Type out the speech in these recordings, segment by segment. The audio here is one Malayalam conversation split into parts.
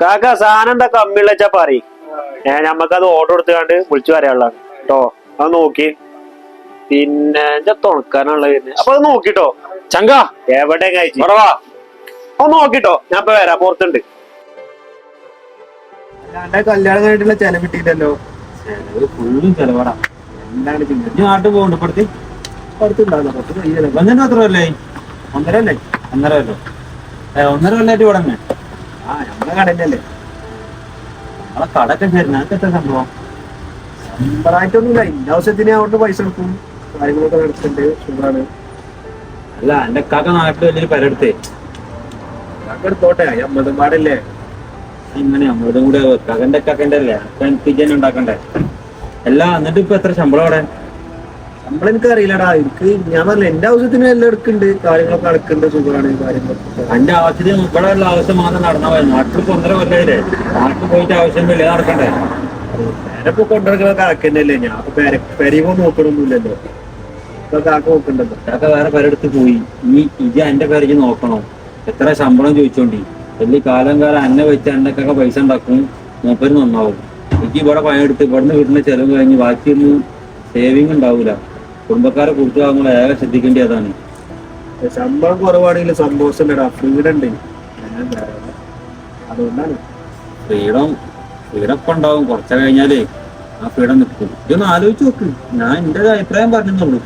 കാക്ക സാധനം എന്താ കമ്മിയുള്ള വെച്ചാ പറയും. ഏഹ് ഞമ്മക്കത് ഓർഡർ കൊടുത്തുകൊണ്ട് വിളിച്ചു പറയാനുള്ളതാണ് കേട്ടോ അത് നോക്കി. പിന്നെ എന്റെ തുണക്കാനുള്ള പിന്നെ അപ്പൊ അത് നോക്കിട്ടോ. ചങ്ക എവിടെ കഴിച്ചു? കുറവാ. അത് നോക്കിട്ടോ. ഞാൻ ഇപ്പൊ വരാം പുറത്തുണ്ട്. അല്ലാണ്ട് കല്യാണം കഴിഞ്ഞിട്ടുള്ള ചെലവ് കിട്ടിയില്ലല്ലോ. ഫുള്ളും ചെലവാടാ. എന്താണ് ചിന്തത് നീ നാട്ടിൽ പോകുന്നുണ്ട് ഇപ്പഴത്തെ പുറത്തുണ്ടാകുന്ന പുറത്ത് കയ്യല്ലോ? വന്നിട്ട് എത്ര കൊല്ലേ ഒന്നര അല്ലേ ഒന്നര കൊല്ലോ ഒന്നര കൊല്ലായിട്ട് ഇവിടെ തന്നെ ആ സംഭവം. പൈസ അല്ല എന്റെ കാക്ക നാട്ടിൽ വലിയൊരു പരടുത്തേ പാടില്ലേ. ഇങ്ങനെ അമ്മതും കൂടെ കകന്റെ കാക്കന്റെ പിജൻ ഉണ്ടാക്കണ്ടേ? അല്ല എന്നിട്ട് ഇപ്പൊ എത്ര ശമ്പളം അവിടെ? നമ്മൾ എനിക്ക് അറിയില്ലടാ. എനിക്ക് ഞാൻ പറഞ്ഞില്ല എന്റെ ആവശ്യത്തിന് എല്ലാം എടുക്കുന്നുണ്ട്. കാര്യങ്ങളൊക്കെ നടക്കുന്നുണ്ട്. സുഖമാണ് കാര്യങ്ങളൊക്കെ. എന്റെ ആവശ്യത്തിന് ഇവിടെ ഉള്ള ആവശ്യം മാത്രം നടന്നാൽ മതി. നാട്ടിൽ ഒന്നര കൊല്ലായില്ലേ നാട്ടിൽ പോയിട്ട് ആവശ്യമൊന്നുമില്ല. നടക്കണ്ടേ? പേരപ്പൊ കൊണ്ടുവരൊക്കെ കാക്കന്നല്ലേ ഞാൻ പേരെ പേര പെരീമോ നോക്കണമൊന്നുമില്ലല്ലോ ഇപ്പൊ കാക്ക നോക്കണ്ടല്ലോ. കാക്ക വേറെ പേരെടുത്ത് പോയി. ഈ ഇത് എന്റെ പേരേക്ക് നോക്കണം. എത്ര ശമ്പളം ചോദിച്ചോണ്ടി. വലിയ കാലം കാലം അന്നെ വെച്ച് അന്നക്കൊക്കെ പൈസ ഉണ്ടാക്കും. മൂപ്പര് നന്നാവും. എനിക്ക് ഇവിടെ പണിയെടുത്ത് ഇവിടുന്ന് വീട്ടിലെ ചെലവ് കഴിഞ്ഞ് ബാക്കിയൊന്നും സേവിങ് ഉണ്ടാവൂല. കുടുംബക്കാരെ കുറിച്ച് നമ്മൾ ഏറെ ശ്രദ്ധിക്കേണ്ടി അതാണ് ശമ്പളം കുറവാണെങ്കിൽ സന്തോഷം ഫ്രീഡം ഉണ്ട് അതുകൊണ്ടാണ്. ഫ്രീഡം ഫ്രീഡം ഇപ്പൊ ഉണ്ടാവും. കുറച്ച കഴിഞ്ഞാലേ ആ ഫ്രീഡം നിൽക്കും. ഇതൊന്ന് ആലോചിച്ച് നോക്ക്. ഞാൻ എന്റെ ഒരു അഭിപ്രായം പറഞ്ഞെന്നുള്ളൂ.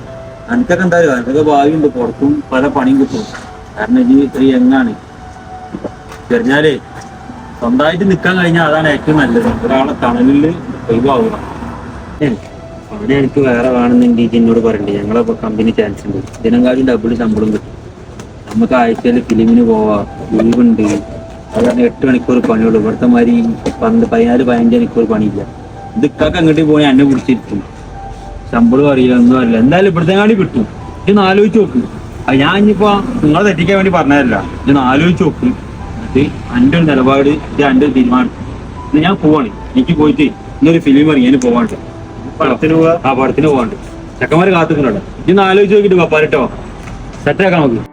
എനിക്കൊക്കെ എന്തായാലും എനിക്കൊക്കെ ഭാവിയുണ്ട്. പുറത്തും പല പണിയും കിട്ടും. കാരണം ഇനി ഇത്ര എങ്ങാണ് കഴിഞ്ഞാലേ സ്വന്തമായിട്ട് നിൽക്കാൻ കഴിഞ്ഞാൽ അതാണ് ഏറ്റവും നല്ലത്. ഒരാളെ തണലിൽ ഒഴിവാവുക. അവിടെ എനിക്ക് വേറെ വേണമെന്നുണ്ടെങ്കിൽ എന്നോട് പറയണ്ടേ. ഞങ്ങളെ കമ്പനി ചാൻസ് ഉണ്ട്. ഇതിനെക്കാളും ഡബിൾ ശമ്പളം കിട്ടും. നമുക്ക് ആഴ്ചയിൽ ഫിലിമിന് പോവാം ലീവുണ്ട് അതുകൊണ്ട് എട്ട് മണിക്കൂർ പണിയുള്ളൂ. ഇവിടുത്തെ മാതിരി പന്ത് പതിനാല് പതിനഞ്ച് മണിക്കൂർ പണിയില്ല. ഇത് ഇക്കാക്ക് അങ്ങോട്ട് പോയി എന്നെ കുടിച്ചിരിക്കും ശമ്പളം അറിയില്ല ഒന്നും അറിയില്ല. എന്തായാലും ഇവിടുത്തെ കാണി കിട്ടും ഇതൊന്ന് ആലോചിച്ച് നോക്ക്. ഞാൻ ഇനിയിപ്പോ നിങ്ങളെ തെറ്റിക്കാൻ വേണ്ടി പറഞ്ഞതല്ല. ഇതൊന്ന് ആലോചിച്ച് നോക്ക്. ഇത് എന്റെ ഒരു നിലപാട് ഇത് എന്റെ ഒരു തീരുമാനം. ഇത് ഞാൻ പോവാണ്. എനിക്ക് പോയിട്ട് ഇന്നൊരു ഫിലിം ഇറങ്ങി ഞാൻ പോവാണ്ട്. പണത്തിന് പോവാ? ആ പടത്തിന് പോവാണ്ട്. ചെക്കന്മാര് കാത്തുക്കുന്നുണ്ട്. ഇന്ന് ആലോചിച്ച് നോക്കിട്ട് പപ്പാരട്ടോ സെറ്റാക്കാം നമുക്ക്.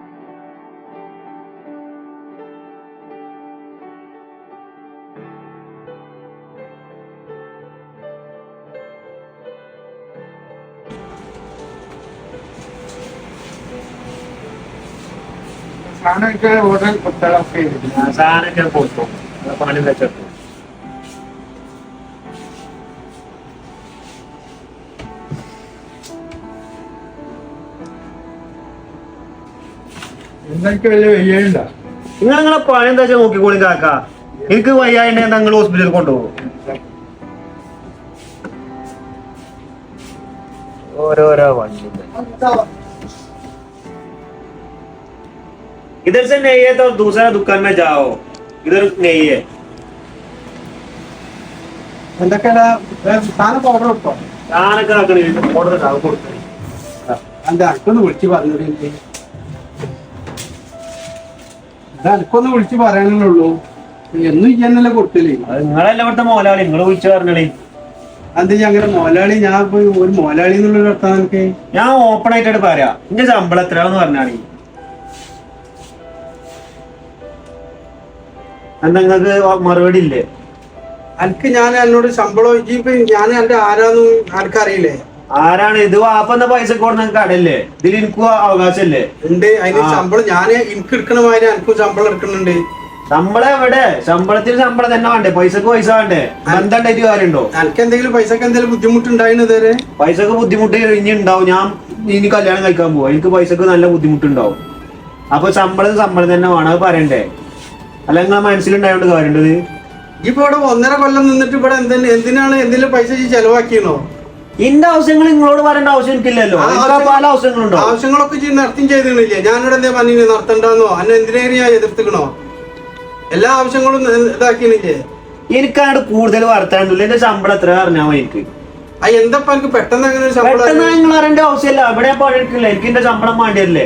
സാധനമൊക്കെ ഓർഡർ കൊടുത്താലൊക്കെ സാധനമൊക്കെ കൊടുത്തു പണി വെച്ചെടുത്തു നിങ്ങൾക്ക് വലിയ വയ്യണ്ട നിങ്ങൾ നിങ്ങളെ പണി എന്താ വെച്ചാൽ നോക്കിക്കോളി കാക്ക എനിക്ക് വയ്യായിട്ട് നിങ്ങൾ ഹോസ്പിറ്റലിൽ കൊണ്ടുപോകും ഓരോരോ വണ്ടി इधर से नहीं है तो दूसरा दुकान में जाओ इधर नहीं है എന്തൊക്കെയാ സാധനം ഓർഡർ കൊടുത്തോ ഞാനൊക്കെ ആക്കണേ ഓർഡർ കൊടുക്കണേ എന്താ അനക്കൊന്ന് വിളിച്ച് പറയാനുള്ളൂ. എന്നും ഇയ്യെന്നല്ലേ കൊടുത്തില്ലേ നിങ്ങളല്ല ഇവിടുത്തെ മോലാളി? നിങ്ങൾ വിളിച്ചു പറഞ്ഞേ ഇയ്യ് അങ്ങനെ മോലാളി? ഞാൻ ഇപ്പൊ ഒരു മോലാളി എന്നുള്ളൊരു അർത്ഥം എനിക്ക് ഞാൻ ഓപ്പൺ ആയിട്ട് പറയാ. എന്റെ ശമ്പളം എത്രയാന്ന് പറഞ്ഞാണി എന്താ നിങ്ങക്ക് മറുപടി ഇല്ലേ? എനിക്ക് ഞാൻ എന്നോട് ശമ്പളം ഇപ്പൊ ഞാൻ എന്റെ ആരാന്നും ആർക്കറിയില്ലേ? ആരാണ്? ഇത് വാപ്പന്ന പൈസ കൊടുന്ന കടല്ലേ ഇതിൽ എനിക്കും അവകാശല്ലേ? ഉണ്ട്. അതിന്. ശമ്പളം ഞാൻ എനിക്ക് എടുക്കണ മാതിരി എനിക്കും ശമ്പളം എടുക്കുന്നുണ്ട്. ശമ്പളം എവിടെ? ശമ്പളത്തിന് ശമ്പളം തന്നെ വേണ്ടേ? പൈസക്ക് പൈസ വേണ്ടേ? ബന്ധണ്ടായിട്ട് കാര്യമുണ്ടോ? എനിക്ക് എന്തെങ്കിലും പൈസക്ക് എന്തെങ്കിലും ബുദ്ധിമുട്ടുണ്ടായിരുന്നു ഇതുവരെ? പൈസക്ക് ബുദ്ധിമുട്ട് ഇനി ഉണ്ടാവും. ഞാൻ ഇനി കല്യാണം കഴിക്കാൻ പോവാ. എനിക്ക് പൈസക്ക് നല്ല ബുദ്ധിമുട്ടുണ്ടാവും. അപ്പൊ ശമ്പളം ശമ്പളം തന്നെ വേണം. അത് പറയണ്ടേ? അല്ല നിങ്ങളെ മനസ്സിലുണ്ടായോണ്ട് കാര്യമുണ്ടത് ഇപ്പൊ ഇവിടെ ഒന്നര കൊല്ലം നിന്നിട്ട് ഇവിടെ എന്തിന് എന്തിനാണ് എന്തെങ്കിലും പൈസ ചെലവാക്കിയണോ? ഇന്റെ ആവശ്യങ്ങൾ നിങ്ങളോട് പറയേണ്ട ആവശ്യം എനിക്കില്ലല്ലോ പല ആവശ്യങ്ങളുണ്ടോ? ആവശ്യങ്ങളൊക്കെ നടത്തും ചെയ്തിട്ടില്ലേ ഞാനിവിടെ എന്താ പറഞ്ഞു നടത്തണ്ടെന്നോ അന്നെ എന്തിനേലും ഞാൻ എതിർത്തിക്കണോ? എല്ലാ ആവശ്യങ്ങളും ഇതാക്കിയില്ലേ? എനിക്കാണ് കൂടുതൽ വർത്താനൊന്നുമില്ല. എന്റെ ശമ്പളം എത്ര പറഞ്ഞാൽ എനിക്ക്. എന്താ എനിക്ക് പെട്ടെന്ന് അങ്ങനെ പെട്ടെന്ന് നിങ്ങൾ അറിയേണ്ട ആവശ്യമില്ല. അവിടെ പണിയെടുക്കില്ല എനിക്ക് എന്റെ ശമ്പളം വേണ്ടിയല്ലേ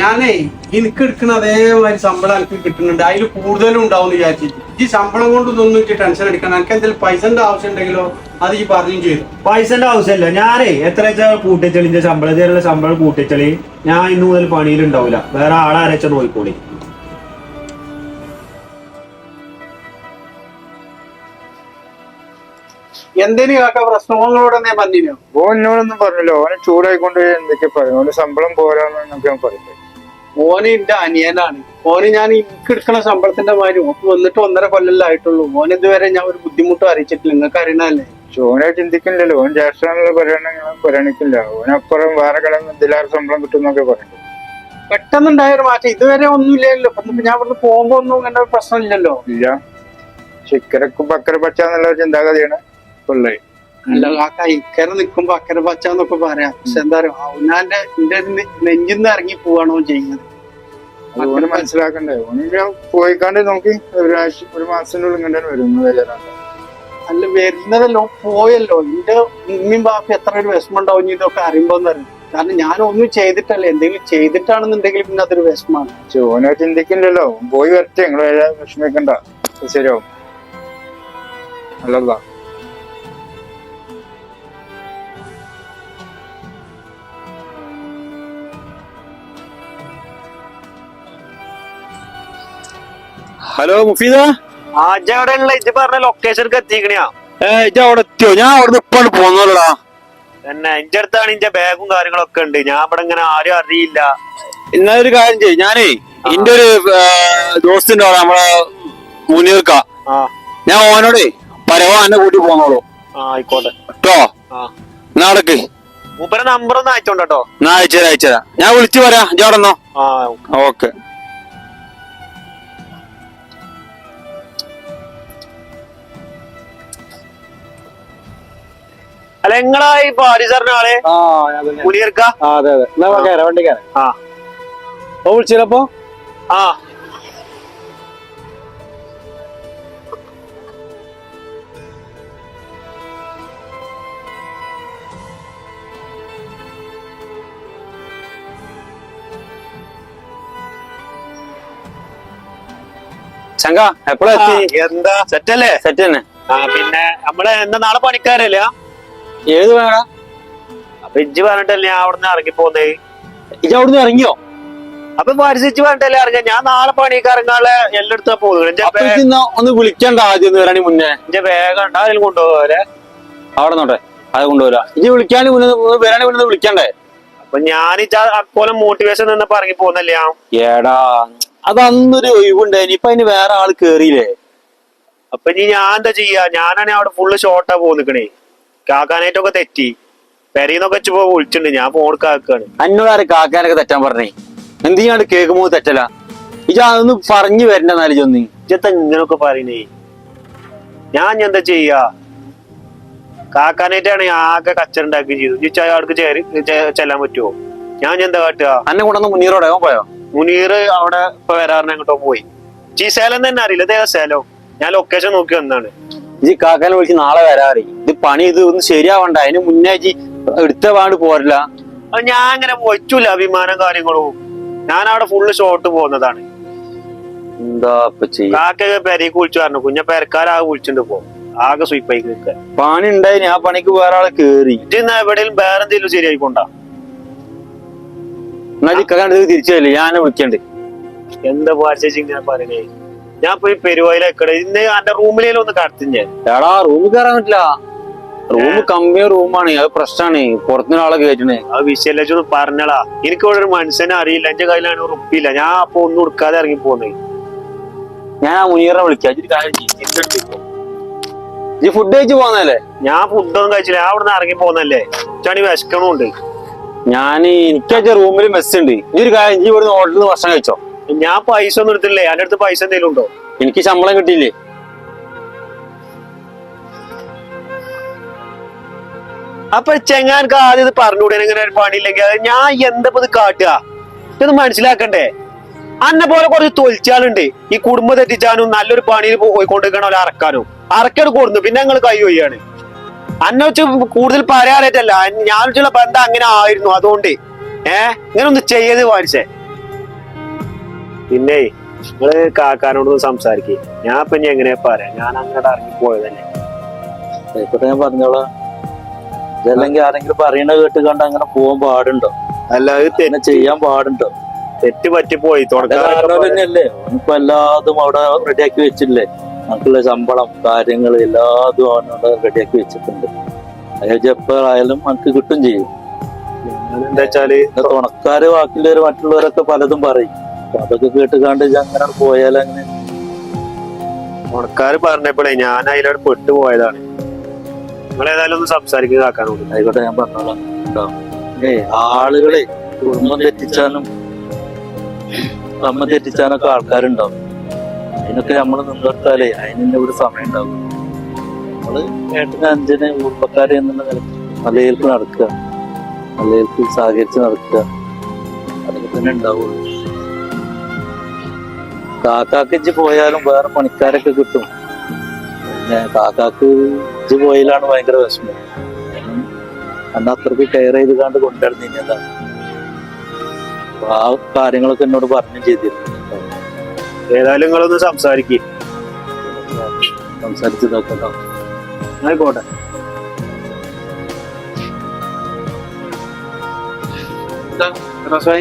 ഞാനേ എനിക്ക് എടുക്കുന്ന അതേമാതിരി ശമ്പളം എനിക്ക് കിട്ടുന്നുണ്ട്. അതിൽ കൂടുതലും ഉണ്ടാവും എന്ന് വിചാരിച്ചിട്ട് ഈ ശമ്പളം കൊണ്ടൊന്നും എനിക്ക് ടെൻഷൻ എടുക്കണം എനിക്ക് എന്തെങ്കിലും പൈസന്റെ ആവശ്യം ഉണ്ടെങ്കിലോ അത് ഈ പറഞ്ഞു ചെയ്തു. പൈസന്റെ ആവശ്യമില്ല. ഞാനേ എത്ര വെച്ചാൽ കൂട്ടിച്ചളിന്റെ ശമ്പളം ഇതേയുള്ള ശമ്പളം കൂട്ടിച്ചളി. ഞാൻ ഇന്ന് മുതൽ പണിയിലുണ്ടാവില്ല വേറെ ആളെ അരച്ച നോക്കിക്കോളി. എന്തിനു കാക്ക പ്രശ്നങ്ങളോട് ഓൻ എന്നോടൊന്നും പറഞ്ഞില്ല. ഓനെ ചൂടായിക്കൊണ്ട് എന്തൊക്കെ പറയും. ഓന് ശമ്പളം പോരാന്നൊക്കെ ഞാൻ പറയുന്നത് ഓന് എന്റെ അനിയനാണ്. ഓന് ഞാൻ എനിക്ക് എടുക്കണ ശമ്പളത്തിന്റെ മാതിരി ഓക്ക് വന്നിട്ട് ഒന്നര കൊല്ലല്ലേ ആയിട്ടുള്ളൂ. മോൻ ഇതുവരെ ഞാൻ ഒരു ബുദ്ധിമുട്ടും അറിയിച്ചിട്ടില്ല. നിങ്ങൾക്ക് അറിയണല്ലേ ഓനെ ചിന്തിക്കുന്നില്ലല്ലോ. ഓൻ ജ്യേഷ്ഠനുള്ള പരിഗണന പരിഗണിക്കില്ല. ഓനപ്പുറം വേറെ കിടന്ന് എന്തെല്ലാവരും ശമ്പളം കിട്ടുന്നൊക്കെ പറയുന്നത് പെട്ടെന്നുണ്ടായ ഒരു മാറ്റം. ഇതുവരെ ഒന്നുമില്ലല്ലോ ഞാൻ ഇവിടുന്ന് പോകുമ്പോ ഒന്നും ഇങ്ങനെ പ്രശ്നമില്ലല്ലോ. ഇല്ല. ചിക്കരക്കും പക്കര പച്ച എന്നുള്ള ഒരു ചിന്താഗതിയാണ് പിള്ളേ അല്ല ആ കൈക്കര നിക്കുമ്പോ അക്കര പച്ചാന്നൊക്കെ പറയാം. പക്ഷെ എന്താ പറയാ അവനാന്റെ എന്റെ നെഞ്ചിന്ന് ഇറങ്ങി പോവാണോ ചെയ്യുന്നത്. അതുപോലെ മനസ്സിലാക്കണ്ടേ. ഓന് ഞാൻ പോയിക്കാണ്ട് നോക്കി ഒരാഴ്ച ഒരു മാസത്തിനുള്ളിൽ ഇങ്ങനെ വരും അല്ല വരുന്നതല്ലോ പോയല്ലോ. എന്റെ ഉമ്മയും ബാപ്പ എത്ര ഒരു വിഷമം ഉണ്ടാവും ഇതൊക്കെ അറിയുമ്പോന്ന് അറിയും കാരണം ഞാൻ ഒന്നും ചെയ്തിട്ടല്ല. എന്തെങ്കിലും ചെയ്തിട്ടാണെന്നുണ്ടെങ്കിൽ പിന്നെ അതൊരു വിഷമാണ്. ഓനെ ചിന്തിക്കില്ലല്ലോ ഓൻ പോയി വരട്ടെ. നിങ്ങൾ വിഷമിക്കണ്ട. ശരിയോ ശരിയാവും അല്ലല്ല ഹലോ മുഫീദ? ആജവിടെയുള്ള ഇത് പറഞ്ഞ ലൊക്കേഷനിലേക്ക് എത്തിക്കണിയാ. ഏ ഇജ്ജ് അവിടെ എത്തിയോ? ഞാൻ അവിടെ ഇപ്പാണ് പോന്നോളടാ. എന്നെ ഇന്റെ അടുത്താണ് ഇന്റെ ബാഗും കാര്യങ്ങളൊക്കെ ഉണ്ട്. ഞാൻ ഇവിടെ ഇങ്ങനെ ആരും അറിയില്ല. ഇന്നൊരു കാര്യം ചെയ്യും. ഞാനേ ഇന്റെ ഒരു ദോസ്തുണ്ട് അവിടെ നമ്മളെ മുനീർക്ക. ഞാൻ ഓനോടേ പരവാ എന്നെ കൂട്ടി പോന്നോളൂ. ആയിക്കോട്ടെ. കേട്ടോ നാടക്ക്? മൂപ്പരെ നമ്പർ ഒന്ന് അയച്ചോണ്ടോ ഞാൻ അയച്ചുതരാം അയച്ചുതരാം. ഞാൻ വിളിച്ചു പറയാം. ഇജ്ജ് അവിടെ ഓക്കെ. അല്ല നിങ്ങളാ ഈ പാരിസറിന്റെ ആളെ? മുനിയർക്ക ആ അതെ അതെ. എന്നാ കയറാം വണ്ടി കയറാം ആ. ഓ വിളിച്ചില്ലപ്പോ? ആ. ചങ്ക എപ്പോഴാ എത്തി? എന്താ? സെറ്റല്ലേ? സെറ്റ് തന്നെ ആ പിന്നെ നമ്മളെ എന്താ നാളെ പണിക്കാരല്ലേ? ഏത് വേണ? അപ്പൊ ഇജ്ജ് പറഞ്ഞിട്ടല്ലേ ഞാൻ അവിടുന്ന് നിന്ന് ഇറങ്ങി പോന്നേ? ഇജ്ജ് അവിടുന്ന് ഇറങ്ങിയോ? അപ്പൊ പരിസരിച്ച് പറഞ്ഞിട്ടല്ലേ ഇറങ്ങിയ ഞാൻ നാളെ പണിക്ക് ഇറങ്ങാനുള്ള എല്ലായിടത്തും പോകുന്നു അപ്പൊ ഇജ്ജ് ഇന്ന് ഒന്ന് വിളിക്കണ്ട ആദ്യം ഒന്ന് വരണി മുന്നേ. എന്റെ വേഗം ഉണ്ടായാലും കൊണ്ടുപോകാരെ അവിടെ നോട്ടെ അത് കൊണ്ടുപോരാ ഇജ്ജ് വിളിക്കാണ്ട് മുന്നേ വരാണി മുന്നേ വിളിക്കണ്ടേ? അപ്പൊ ഞാൻ അപ്പോലെ മോട്ടിവേഷൻ നിന്നപ്പോ ഇറങ്ങി പോകുന്നല്ലേ ഞാൻ? ഏടാ അത് അന്നൊരു ഒഴിവുണ്ട്. ഇനിയിപ്പൊ അതിന് വേറെ ആൾ കേറിയില്ലേ? അപ്പൊ ഇനി ഞാൻ എന്താ ചെയ്യാ? ഞാനാണെ അവിടെ ഫുള്ള് ഷോർട്ടാ പോന്നിക്കണേ. കാക്കാനായിട്ടൊക്കെ തെറ്റി. പെരയിന്നൊക്കെ വെച്ച് വിളിച്ചിട്ടുണ്ട്. ഞാൻ ഫോൺ കാക്കാണ് അന്നോട് ആരെ കാക്കാനൊക്കെ തെറ്റാൻ പറഞ്ഞേ? എന്ത് ചെയ്യാണ്ട് കേൾക്കുമ്പോ തെറ്റല ഇജ അതൊന്ന് പറഞ്ഞു വരണ്ട എന്നാലും ചൊന്നി ഇജത്ത ഇങ്ങനൊക്കെ പറയണേ? ഞാൻ എന്താ ചെയ്യാ? കാക്കാനായിട്ടാണ് ആകെ കച്ചറുണ്ടാക്കി ചെയ്തു. ഇജ്ജ് അയാൾക്ക് ചേരി ചെ- ചെല്ലാൻ പറ്റുമോ ഞാൻ എന്താ കാട്ടുക? അന്നെ കൊണ്ടൊന്ന് മുന്നീറോടെ അവൻ പോയോ? മുനീർ അവിടെ ഇപ്പൊ വരാറിന് അങ്ങോട്ടോ പോയി. ഈ സേലം തന്നെ അറിയില്ല. ഇതേ സേലോ ഞാൻ ലൊക്കേഷൻ നോക്കി വന്നാണ് ഇജ്ജ് കാക്കനെ വിളിച്ച് നാളെ വരാറി. ഇത് പണി ഇത് ഒന്ന് ശരിയാവണ്ട. അതിന് മുന്നേ ജി എടുത്ത പാണ്ട് പോരില്ല. ഞാൻ അങ്ങനെ വയ്ക്കൂല അഭിമാനം കാര്യങ്ങളും. ഞാൻ അവിടെ ഫുള്ള് ഷോട്ട് പോകുന്നതാണ്. എന്താ കാക്കൊക്കെ പെരയ്ക്ക് വിളിച്ചു പറഞ്ഞു. കുഞ്ഞ പെരക്കാരാകെ വിളിച്ചിട്ടുണ്ട് പോ ആകെ സ്വീപ്പായി നിൽക്കുക പണി ഉണ്ടായി ആ പണിക്ക് വേറെ ആളെ കേറി. ഇന്ന് എവിടെയും വേറെ എന്തെങ്കിലും ശരിയായിക്കൊണ്ടാ? എന്നാ തിരിച്ചല്ലേ ഞാൻ വിളിക്കണ്ട്. എന്താ പാർച്ചേച്ചി ഇങ്ങനെ പറയണേ? ഞാൻ പോയി പെരുവായിലേക്കട ഇന്ന് എന്റെ റൂമിലേലും ഒന്ന് കടത്തി ഞാൻ. എടാ റൂമിൽ കയറാൻ പറ്റില്ല. റൂം കമ്മിയ റൂമാണ്. അത് പ്രശ്നമാണ് പുറത്തുനിന്ന് ആളെ കയറ്റണേ ആ വിഷയല്ലേ പറഞ്ഞടാ. എനിക്ക് ഇവിടെ ഒരു മനുഷ്യനെ അറിയില്ല. എന്റെ കയ്യിലാണ് ഉറപ്പില്ല ഞാൻ അപ്പൊ ഒന്നും എടുക്കാതെ ഇറങ്ങി പോന്നേ. ഞാൻ ആ മുനീറിനെ വിളിക്കാം. തിരിച്ചെടുത്ത് ഫുഡ് കഴിച്ച് പോന്നല്ലേ ഞാൻ ഫുഡൊന്നും കഴിച്ചില്ല. ഞാൻ അവിടെ നിന്ന് ഇറങ്ങി പോന്നല്ലേ ചണി വിശക്കണമുണ്ട് ഞാൻ എനിക്ക് റൂമിൽ മെസ്സുണ്ട് ഈ ഒരു കാര്യം ഇവിടുന്ന് ഹോട്ടലിൽ നിന്ന് ഭക്ഷണം കഴിച്ചോ? ഞാൻ പൈസ ഒന്നും എടുത്തില്ലേ? എന്റെ അടുത്ത് പൈസ എന്തെങ്കിലും ഉണ്ടോ? എനിക്ക് ശമ്പളം കിട്ടിയില്ലേ? അപ്പൊ ചെങ്ങാൻക്ക് ആദ്യം ഇത് പറഞ്ഞുകൂടെ? ഇങ്ങനെ ഒരു പണിയില്ലെങ്കിൽ ഞാൻ എന്താ ഇപ്പൊ ഇത് കാട്ടുക? ഇത് മനസ്സിലാക്കണ്ടേ? അന്നെ പോലെ കുറച്ച് തൊലിച്ചാലുണ്ട് ഈ കുടുംബം തെറ്റിച്ചാനും നല്ലൊരു പണിയിൽ പോയിക്കൊണ്ടിരിക്കണോ അറക്കാനും. അറക്കട് കൊടുന്നു. പിന്നെ ഞങ്ങൾ കൈ ഒയ്യാണ് അന്നെ വെച്ച് കൂടുതൽ പറയാനായിട്ടല്ല. ഞാൻ വെച്ചുള്ള ബന്ധം അങ്ങനെ ആയിരുന്നു. അതുകൊണ്ട്. ഏഹ് ഇങ്ങനെ ഒന്ന് ചെയ്യത് വാരിച്ചേ പിന്നെ നിങ്ങൾ കാക്കാനോടൊന്ന് സംസാരിക്കേ. ഞാൻ ഇപ്പൊ ഇനി എങ്ങനെയാ പറയാ? ഞാൻ അങ്ങോട്ട് ഇറങ്ങി പോയതല്ലേ. ആയിക്കോട്ടെ ഞാൻ പറഞ്ഞോളാം. ഇതല്ലെങ്കിൽ ആരെങ്കിലും പറയണ കേട്ട് കണ്ട് അങ്ങനെ പോകാൻ പാടുണ്ടോ? അല്ല അത് തെ- ചെയ്യാൻ പാടുണ്ടോ? തെറ്റ് പറ്റി പോയി അതിന്റെ കാരണം തുടക്കം തന്നെയല്ലേ? ഇപ്പൊ എല്ലാതും അവിടെ റെഡിയാക്കി വെച്ചില്ലേ? നമുക്കുള്ള ശമ്പളം കാര്യങ്ങൾ എല്ലാതും അവനോട് റെഡിയാക്കി വെച്ചിട്ടുണ്ട്. അതായത് എപ്പോഴായാലും നമുക്ക് കിട്ടും ചെയ്യും. എന്താ വെച്ചാൽ തുണക്കാര് ബാക്കിയുള്ളവര് മറ്റുള്ളവരൊക്കെ പലതും പറയും. അപ്പൊ അതൊക്കെ കേട്ട് കണ്ട് അങ്ങനെ പോയാൽ അങ്ങനെ. ഉണക്കാർ പറഞ്ഞപ്പോഴേ ഞാൻ അതിലോട് പെട്ടുപോയതാണ് നിങ്ങൾ ഏതായാലും ഒന്ന് സംസാരിക്കുക കാക്കാനോട്. ആയിക്കോട്ടെ ഞാൻ പറഞ്ഞോളാം. ഏ ആളുകളെ കുടുംബം തെറ്റിച്ചാനും അമ്മ തെറ്റിച്ചാനൊക്കെ ആൾക്കാരുണ്ടാവും. അതിനൊക്കെ നമ്മൾ നിന്നെടുത്താലേ അതിന് ഇവിടെ സമയം ഉണ്ടാവും നമ്മൾ ഏട്ടന് അഞ്ചന് കുടുംബക്കാരെ എന്നുള്ള നിലയ്ക്ക് ഏൽപ്പ് നടക്കുക. നല്ലയിലേക്ക് സഹകരിച്ച് നടക്കുക. അതൊക്കെ തന്നെ ഉണ്ടാവുള്ളൂ. കാക്കാക്ക് ഇജ്ജ് പോയാലും വേറെ പണിക്കാരൊക്കെ കിട്ടും. പിന്നെ കാക്കാക്ക് ഇജ്ജ് പോയാലാണ് ഭയങ്കര വിഷമം. അന്ന് അത്രയ്ക്ക് കെയർ ചെയ്ത് കണ്ട് കൊണ്ടുവരുന്നതാണ് ആ കാര്യങ്ങളൊക്കെ എന്നോട് പറഞ്ഞു ചെയ്തിരുന്നു. ഏതായാലും നിങ്ങളൊന്ന് സംസാരിക്കേ. സംസാരിച്ച് നോക്കട്ടോ ആയിക്കോട്ടെ. അല്ലേ?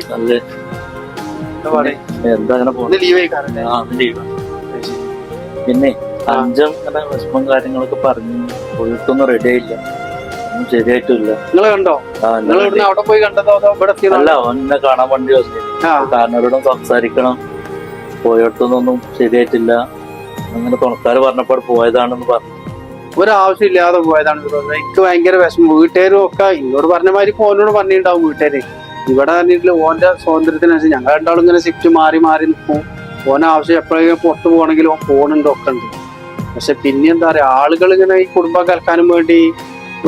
നല്ല എന്താ അങ്ങനെ. പിന്നെ അഞ്ചം അങ്ങനെ വിഷമം കാര്യങ്ങളൊക്കെ പറഞ്ഞു പോയിട്ടൊന്നും റെഡി ആയില്ല. ഒന്നും ശരിയായിട്ടില്ല. നിങ്ങൾ കണ്ടോ? നിങ്ങൾ അവിടെ പോയി കണ്ടതോ അതോ ഇവിടെ എത്തിയതോ? അല്ല അവനെ കാണാൻ വേണ്ടി കാരണവരോടും സംസാരിക്കണം. പോയിടത്തുനിന്നൊന്നും ശരിയായിട്ടില്ല. അങ്ങനെ തുണക്കാര് പറഞ്ഞപ്പോൾ പോയതാണെന്ന് പറഞ്ഞു. ഒരാവശ്യമില്ലാതെ പോയതാണ്. എനിക്ക് ഭയങ്കര വിഷമം. വീട്ടുകാരും ഒക്കെ എന്നോട് പറഞ്ഞ മാതിരി ഫോനോട് പറഞ്ഞിട്ടുണ്ടാവും വീട്ടുകാര്. ഇവിടെ പറഞ്ഞിട്ടില്ല ഓന്റെ സ്വാതന്ത്ര്യത്തിനനുസരിച്ച് ഞങ്ങൾ രണ്ടാളും ഇങ്ങനെ സിഫ്റ്റ് മാറി മാറി നിൽക്കും. ഓൻ ആവശ്യം എപ്പോഴെങ്കിലും പുറത്തു പോകണമെങ്കിലും ഓൻ ഫോണുണ്ട് ഒക്കെ ഉണ്ട്. പക്ഷെ പിന്നെ എന്താ പറയാ ആളുകൾ ഇങ്ങനെ ഈ കുടുംബം കലക്കാനും വേണ്ടി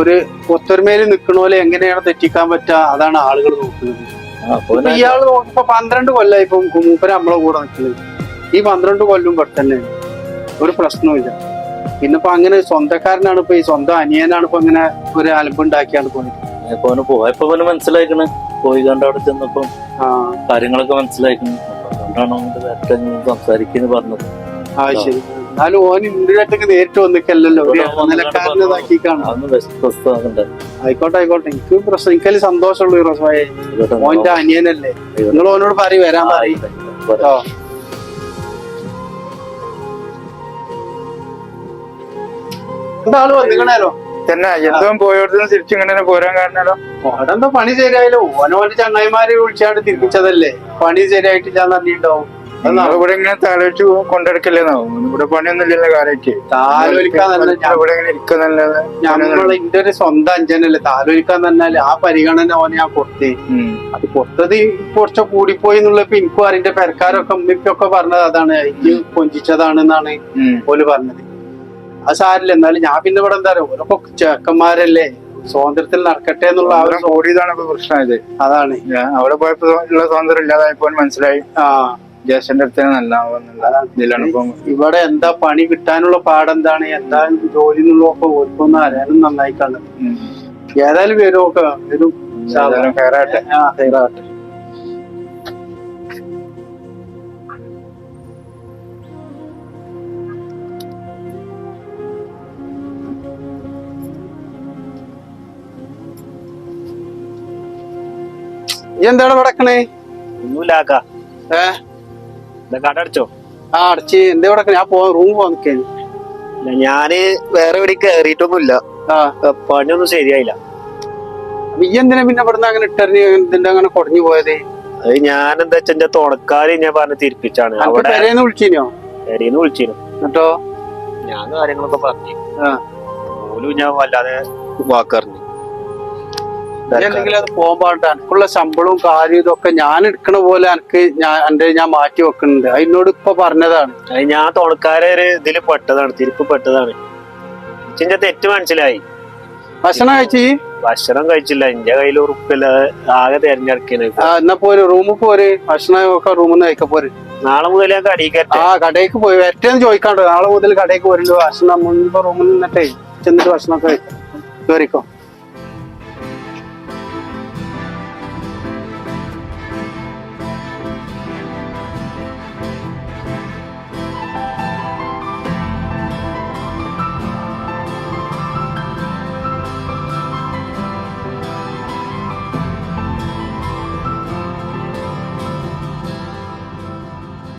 ഒരു ഒത്തൊരുമയിൽ നിൽക്കണ പോലെ എങ്ങനെയാണ് തെറ്റിക്കാൻ പറ്റുക? അതാണ് ആളുകൾ നോക്കുന്നത്. ഇയാൾ നോക്കുമ്പോ ഇപ്പൊ ഇയാൾ നോക്കിപ്പോ പന്ത്രണ്ട് കൊല്ലായി ഇപ്പം മൂപ്പര് നമ്മളെ കൂടെ നിൽക്കുന്നത് ഈ പന്ത്രണ്ട് കൊല്ലും ഇവിടെ തന്നെ ഒരു പ്രശ്നവുമില്ല. പിന്നെ ഇപ്പൊ അങ്ങനെ സ്വന്തക്കാരനാണ് ഇപ്പൊ ഈ സ്വന്തം അനിയനാണ് ഇപ്പൊ ഇങ്ങനെ ഒരു അലമ്പുണ്ടാക്കിയാണ് പോയത്. ഇപ്പൊ പോയി കണ്ട് അവിടെ ചെന്നപ്പം കാര്യങ്ങളൊക്കെ മനസ്സിലാക്കുന്നു അതുകൊണ്ടാണ് അവന്റെ നേരത്തെ സംസാരിക്കുന്നു പറഞ്ഞത്. എന്നാലും ഓൻ നേരിട്ട് വന്നിക്കല്ലോ വ്യത്യസ്തമാകണ്ടേ ആയിക്കോട്ടെ ആയിക്കോട്ടെ. എനിക്ക് പ്രശ്നം എനിക്കതിൽ സന്തോഷമുള്ളൂ ഈ റോസായെ ഓന്റെ അനിയനല്ലേ. നിങ്ങൾ ഓനോട് പറയും വരാൻ പറയും. കേട്ടോ എന്താൾ വന്നിക്കണേലോ? തന്നെ എന്തോ തിരിച്ചു തിരിച്ചിങ്ങനെ പോരാൻ കാരണല്ലോ. അവിടെന്തോ പണി ശരിയായാലോ ഓനോന്റെ ചങ്ങായിമാരെ വിളിച്ചാണ്ട് തിരിപ്പിച്ചതല്ലേ? പണി ശരിയായിട്ടില്ല നിങ്ങൾ ഇവിടെ ഇങ്ങനെ താലോചിച്ച് കൊണ്ടെടുക്കല്ലേന്നാവും ഇവിടെ പണിയൊന്നും ഇല്ലല്ലോ കാര്യമായിട്ട് താലോലിക്കാൻ ഇവിടെ ഇങ്ങനെ ഇരിക്കുന്നല്ലാതെ ഇന്റെ ഒരു സ്വന്തം അഞ്ചനല്ലേ? താലോലിക്കാൻ തന്നെ ആ പരിഗണന ഓനെ ഞാൻ കൊടുത്തേ. അത് കൊടുത്തത് കുറച്ച് കൂടിപ്പോയി എന്നുള്ള ഇപ്പൊ എനിക്കും അറിന്റെ പെരക്കാരൊക്കെ ഉമ്മിപ്പൊക്കെ പറഞ്ഞത് അതാണ്. എനിക്ക് കൊഞ്ചിച്ചതാണെന്നാണ് എന്നാണ് ഓൽ പറഞ്ഞത്. അത് സാരില്ല എന്നാലും ഞാൻ പിന്നെ ഇവിടെ എന്താ പറയുക ഓരോ ചെക്കന്മാരല്ലേ? സ്വാതന്ത്ര്യത്തിൽ നടക്കട്ടെ എന്നുള്ള കൂടിയതാണ് ഇപ്പൊ പ്രശ്നമായത്. അതാണ്. അവിടെ പോയപ്പോ ഉള്ള സ്വാതന്ത്ര്യം ഇല്ലാതായപ്പോ മനസ്സിലായി. ആ. ജ്യേഷ്ഠന്റെ അടുത്ത് നല്ല ഇവിടെ എന്താ പണി കിട്ടാനുള്ള പാടെന്താണ്? എന്താ ജോലി എന്നുള്ളതൊക്കെ ഓർക്കൊന്നും അറിയാനും നന്നായി കാണും. ഏതായാലും വരും ഏതായാലും കയറാട്ടെ. ആ ഹൈറാട്ടെ എന്താണ് വടക്കണേ ഒന്നുമില്ലാക്ക. ഏ? ആ അടച്ച്. എന്താ കിടക്കണേ ആ പോ റൂം പോവാ നിക്കാൻ ഞാൻ വേറെ എവിടെ കയറിയിട്ടൊന്നുമില്ല ആ. പണിയൊന്നും ശരിയായില്ല. നീ എന്തിനാ പിന്നെ ഇവിടുന്ന് അങ്ങനെ ഇട്ടറിഞ്ഞ് ഇതിന്റെ അങ്ങനെ കുടഞ്ഞു പോയത്? അത് ഞാൻ എന്താ വെച്ചാ എന്റെ തുണക്കാര് ഞാൻ പറഞ്ഞ് തിരിപ്പിച്ചാണ്. അവിടെ പെരേന്ന് വിളിച്ചിനോ? പെരേന്ന് വിളിച്ചിരുന്നു എന്നിട്ടോ? ഞാൻ കാര്യങ്ങളൊക്കെ പറഞ്ഞു. ഓലും ഞാൻ വല്ലാതെ വാക്കറിഞ്ഞു. അല്ലെങ്കിൽ അത് പോകാൻ പാടില്ല. എനിക്കുള്ള ശമ്പളവും കാര്യം ഇതൊക്കെ ഞാൻ എടുക്കണ പോലെ എനിക്ക് ഞാൻ എന്റെ ഞാൻ മാറ്റി വെക്കുന്നുണ്ട്. അതിനോട് ഇപ്പൊ പറഞ്ഞതാണ്. ഞാൻ തുണക്കാരെ ഒരു ഇതിൽ പെട്ടതാണ് തിരിപ്പ് പെട്ടതാണ്. ഇച്ചിന്റെ തെറ്റ് മനസ്സിലായി. ഭക്ഷണം കഴിച്ചു? ഭക്ഷണം കഴിച്ചില്ല. എന്റെ കയ്യിൽ ഉറപ്പില്ല. ആകെ തെരഞ്ഞെടുക്കിയാണ് ആ എന്നാ പോര്. റൂമിൽ പോര്. ഭക്ഷണം ഒക്കെ റൂമിൽ നിന്ന് കഴിക്കാൻ പോര്. നാളെ മുതൽ ഞാൻ കടയിൽ ആ കടയ്ക്ക് പോയി. വരട്ടേന്ന് ചോദിക്കാണ്ട്. നാളെ മുതൽ കടയ്ക്ക് പോരുള്ളൂ. ഭക്ഷണം മുൻപ് റൂമിൽ നിന്നിട്ടേ ചെന്നിട്ട് ഭക്ഷണമൊക്കെ കഴിക്കാം. കേറിക്കോ.